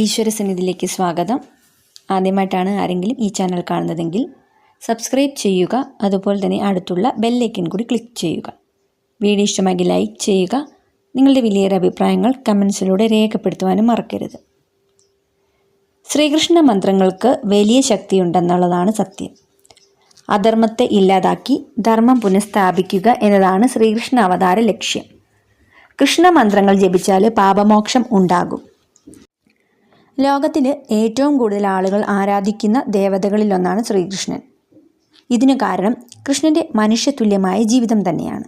ഈശ്വരസന്നിധിയിലേക്ക് സ്വാഗതം. ആദ്യമായിട്ടാണ് ആരെങ്കിലും ഈ ചാനൽ കാണുന്നതെങ്കിൽ സബ്സ്ക്രൈബ് ചെയ്യുക അതുപോലെ തന്നെ അടുത്തുള്ള ബെല്ലൈക്കൻ കൂടി ക്ലിക്ക് ചെയ്യുക. വീഡിയോ ഇഷ്ടമെങ്കിൽ ലൈക്ക് ചെയ്യുക നിങ്ങളുടെ വലിയൊരു അഭിപ്രായങ്ങൾ കമൻസിലൂടെ രേഖപ്പെടുത്തുവാനും മറക്കരുത്. ശ്രീകൃഷ്ണ മന്ത്രങ്ങൾക്ക് വലിയ ശക്തിയുണ്ടെന്നുള്ളതാണ് സത്യം. അധർമ്മത്തെ ഇല്ലാതാക്കി ധർമ്മം പുനഃസ്ഥാപിക്കുക എന്നതാണ് ശ്രീകൃഷ്ണ അവതാര ലക്ഷ്യം. കൃഷ്ണ മന്ത്രങ്ങൾ ജപിച്ചാൽ പാപമോക്ഷം ഉണ്ടാകും. ലോകത്തിൽ ഏറ്റവും കൂടുതൽ ആളുകൾ ആരാധിക്കുന്ന ദേവതകളിലൊന്നാണ് ശ്രീകൃഷ്ണൻ. ഇതിനു കാരണം കൃഷ്ണന്റെ മനുഷ്യതുല്യമായ ജീവിതം തന്നെയാണ്.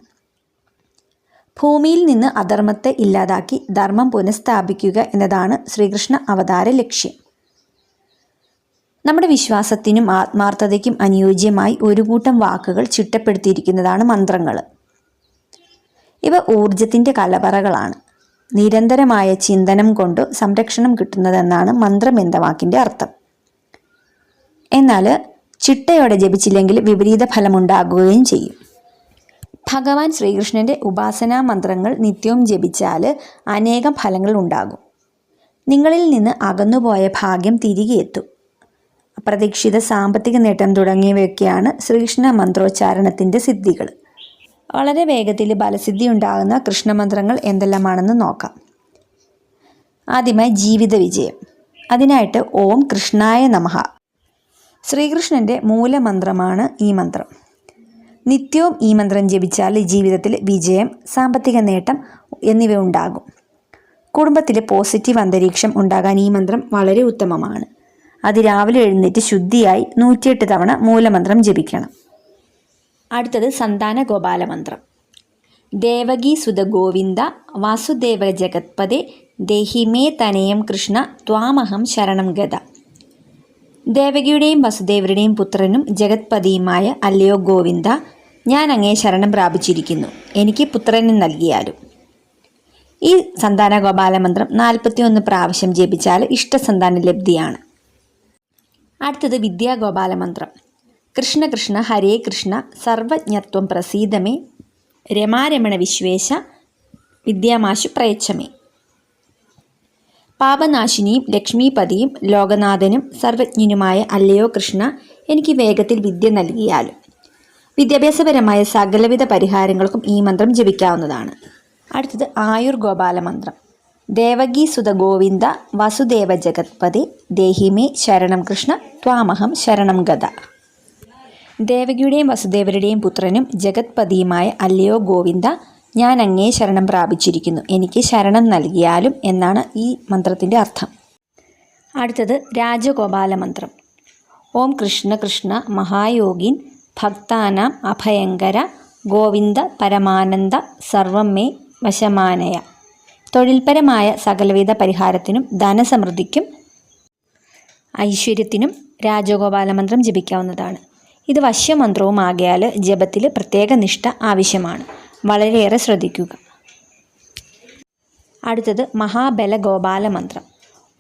ഭൂമിയിൽ നിന്ന് അധർമ്മത്തെ ഇല്ലാതാക്കി ധർമ്മം പുനഃസ്ഥാപിക്കുക എന്നതാണ് ശ്രീകൃഷ്ണ അവതാര ലക്ഷ്യം. നമ്മുടെ വിശ്വാസത്തിനും ആത്മാർത്ഥതയ്ക്കും അനുയോജ്യമായി ഒരു കൂട്ടം വാക്കുകൾ ചിട്ടപ്പെടുത്തിയിരിക്കുന്നതാണ് മന്ത്രങ്ങൾ ഇവ ഊർജത്തിന്റെ കലവറകളാണ്. നിരന്തരമായ ചിന്തനം കൊണ്ട് സംരക്ഷണം കിട്ടുന്നതെന്നാണ് മന്ത്രം എന്ന വാക്കിന്റെ അർത്ഥം. എന്നാൽ ചിട്ടയോടെ ജപിച്ചില്ലെങ്കിൽ വിപരീത ഫലമുണ്ടാകുകയും ചെയ്യും. ഭഗവാൻ ശ്രീകൃഷ്ണന്റെ ഉപാസനാ മന്ത്രങ്ങൾ നിത്യവും ജപിച്ചാൽ അനേകം ഫലങ്ങൾ ഉണ്ടാകും. നിങ്ങളിൽ നിന്ന് അകന്നുപോയ ഭാഗ്യം തിരികെ എത്തും. അപ്രതീക്ഷിത സാമ്പത്തിക നേട്ടം തുടങ്ങിയവയൊക്കെയാണ് ശ്രീകൃഷ്ണ മന്ത്രോച്ചാരണത്തിന്റെ സിദ്ധികൾ വളരെ വേഗത്തിൽ ഫലസിദ്ധി ഉണ്ടാകുന്ന കൃഷ്ണമന്ത്രങ്ങൾ എന്തെല്ലാമാണെന്ന് നോക്കാം. ആദ്യമായി ജീവിത വിജയം. അതിനായിട്ട് ഓം കൃഷ്ണായ നമഹ ശ്രീകൃഷ്ണന്റെ മൂലമന്ത്രമാണ് ഈ മന്ത്രം. നിത്യവും ഈ മന്ത്രം ജപിച്ചാൽ ജീവിതത്തിൽ വിജയം സാമ്പത്തിക നേട്ടം എന്നിവ ഉണ്ടാകും. കുടുംബത്തിൽ പോസിറ്റീവ് അന്തരീക്ഷം ഉണ്ടാകാൻ ഈ മന്ത്രം വളരെ ഉത്തമമാണ്. അത് രാവിലെ എഴുന്നേറ്റ് ശുദ്ധിയായി നൂറ്റിയെട്ട് തവണ മൂലമന്ത്രം ജപിക്കണം. അടുത്തത് സന്താന ഗോപാല മന്ത്രം. ദേവകി സുത ഗോവിന്ദ വാസുദേവ ജഗത്പദേ ദേഹിമേ തനയം കൃഷ്ണ ത്വാമഹം ശരണം ഗത ദേവകിയുടെയും വസുദേവരുടെയും പുത്രനും ജഗത്പതിയുമായ അല്ലയോ ഗോവിന്ദ ഞാൻ അങ്ങേ ശരണം പ്രാപിച്ചിരിക്കുന്നു. എനിക്ക് പുത്രന് നൽകിയാലും. ഈ സന്താന ഗോപാല മന്ത്രം നാൽപ്പത്തിയൊന്ന് പ്രാവശ്യം ജപിച്ചാൽ ഇഷ്ടസന്താന ലബ്ധിയാണ്. അടുത്തത് വിദ്യാഗോപാല മന്ത്രം. കൃഷ്ണ കൃഷ്ണ ഹരേ കൃഷ്ണ സർവജ്ഞത്വം പ്രസീതമേ. രമാരമണ വിശ്വേശ വിദ്യാമാശു പ്രയച്ഛമേ പാപനാശിനിയും ലക്ഷ്മീപതിയും ലോകനാഥനും സർവജ്ഞനുമായ അല്ലയോ കൃഷ്ണ എനിക്ക് വേഗത്തിൽ വിദ്യ നൽകിയാലും. വിദ്യാഭ്യാസപരമായ സകലവിധ പരിഹാരങ്ങൾക്കും ഈ മന്ത്രം ജപിക്കാവുന്നതാണ്. അടുത്തത് ആയുർ ഗോപാല മന്ത്രം. ദേവകി സുത ഗോവിന്ദ വസുദേവ ജഗത്പതി ദേഹിമേ ശരണം കൃഷ്ണ ത്വാമഹം ശരണം ഗത ദേവകിയുടെയും വസുദേവരുടെയും പുത്രനും ജഗത്പതിയുമായ അല്ലയോ ഗോവിന്ദ ഞാൻ അങ്ങേ ശരണം പ്രാപിച്ചിരിക്കുന്നു. എനിക്ക് ശരണം നൽകിയാലും എന്നാണ് ഈ മന്ത്രത്തിന്റെ അർത്ഥം. അടുത്തത് രാജഗോപാല മന്ത്രം. ഓം കൃഷ്ണ കൃഷ്ണ മഹായോഗിൻ ഭക്താനാം അഭയങ്കര ഗോവിന്ദ പരമാനന്ദ സർവം മേ വശമാനയ. തൊഴിൽപരമായ സകലവിധ പരിഹാരത്തിനും ധനസമൃദ്ധിക്കും ഐശ്വര്യത്തിനും രാജഗോപാല മന്ത്രം ജപിക്കാവുന്നതാണ്. ഇത് വശ്യമന്ത്രവും ആകയാൽ ജപത്തിൽ പ്രത്യേക നിഷ്ഠ ആവശ്യമാണ്. വളരെയേറെ ശ്രദ്ധിക്കുക. അടുത്തത് മഹാബല ഗോപാല മന്ത്രം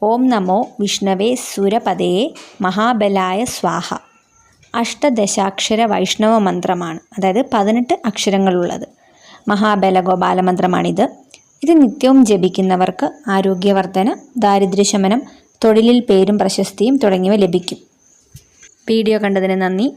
ഓം നമോ വിഷ്ണവേ സുരപതയെ മഹാബലായ സ്വാഹ. അഷ്ടദശാക്ഷര വൈഷ്ണവ മന്ത്രമാണ് അതായത് പതിനെട്ട് അക്ഷരങ്ങളുള്ളത്. മഹാബല ഗോപാല മന്ത്രമാണിത് ഇത് നിത്യവും ജപിക്കുന്നവർക്ക് ആരോഗ്യവർദ്ധന ദാരിദ്ര്യശമനം തൊഴിലിൽ പേരും പ്രശസ്തിയും തുടങ്ങിയവ ലഭിക്കും. വീഡിയോ കണ്ടതിന് നന്ദി.